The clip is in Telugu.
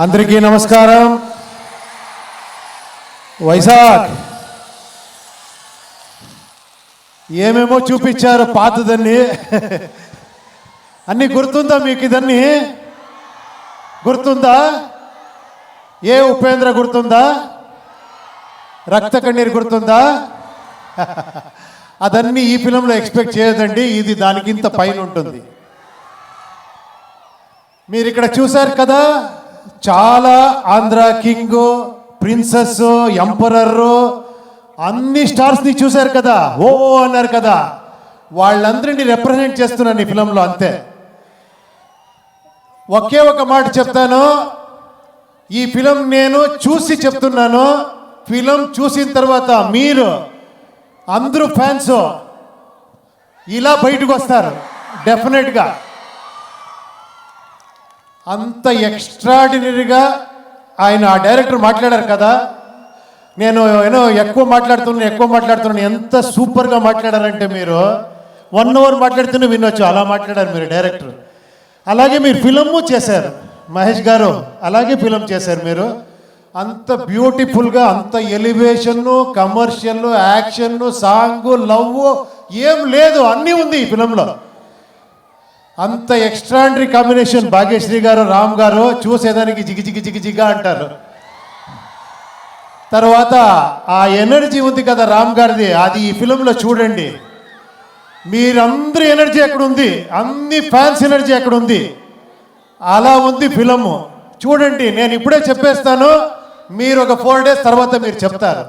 అందరికీ నమస్కారం. వైజాగ్. ఏమేమో చూపించారు పాతదన్ని అన్ని గుర్తుందా మీకు ఇదన్నీ? గుర్తుందా? ఏ ఉపేంద్ర గుర్తుందా? రక్త కన్నీరు గుర్తుందా? అదన్నీ ఈ ఫిలంలో ఎక్స్పెక్ట్ చేయదండి. ఇది దానికింత పైన ఉంటుంది. మీరు ఇక్కడ చూశారు కదా? చాలా ఆంధ్ర కింగ్ ప్రిన్సెస్ ఎంపరర్ అన్ని స్టార్స్ని చూశారు కదా ఓ అన్నారు కదా. వాళ్ళందరినీ రిప్రజెంట్ చేస్తున్నాను ఈ ఫిలంలో అంతే. ఒకే ఒక మాట చెప్తాను ఈ ఫిలం నేను చూసి చెప్తున్నాను ఫిలం చూసిన తర్వాత మీరు అందరూ ఫ్యాన్స్ ఇలా బయటకు వస్తారు డెఫినెట్గా అంత ఎక్స్ట్రాడినరీగా ఆయన ఆ డైరెక్టర్ మాట్లాడారు కదా. నేను ఏమో ఎక్కువ మాట్లాడుతున్నాను ఎక్కువ మాట్లాడుతున్నాను ఎంత సూపర్గా మాట్లాడారంటే మీరు వన్ అవర్ మాట్లాడుతూనే వినొచ్చు అలా మాట్లాడారు మీరు డైరెక్టర్ అలాగే మీరు ఫిలము చేశారు మహేష్ గారు. అలాగే ఫిలం చేశారు మీరు. అంత బ్యూటిఫుల్గా అంత elevation commercial action song love ఏం లేదు అన్నీ ఉంది ఈ ఫిలంలో అంత ఎక్స్ట్రాండరీ కాంబినేషన్ భాగ్యశ్రీ గారు రామ్ గారు చూసేదానికి జిగి జిగి జిగి జిగా అంటారు. తర్వాత ఆ ఎనర్జీ ఉంది కదా రామ్ గారిది అది ఈ ఫిలంలో చూడండి. మీరందరి ఎనర్జీ ఎక్కడ ఉంది అన్ని ఫ్యాన్స్ ఎనర్జీ ఎక్కడ ఉంది అలా ఉంది ఫిలము. చూడండి నేను ఇప్పుడే చెప్పేస్తాను మీరు ఒక ఫోర్ డేస్ తర్వాత మీరు చెప్తారు.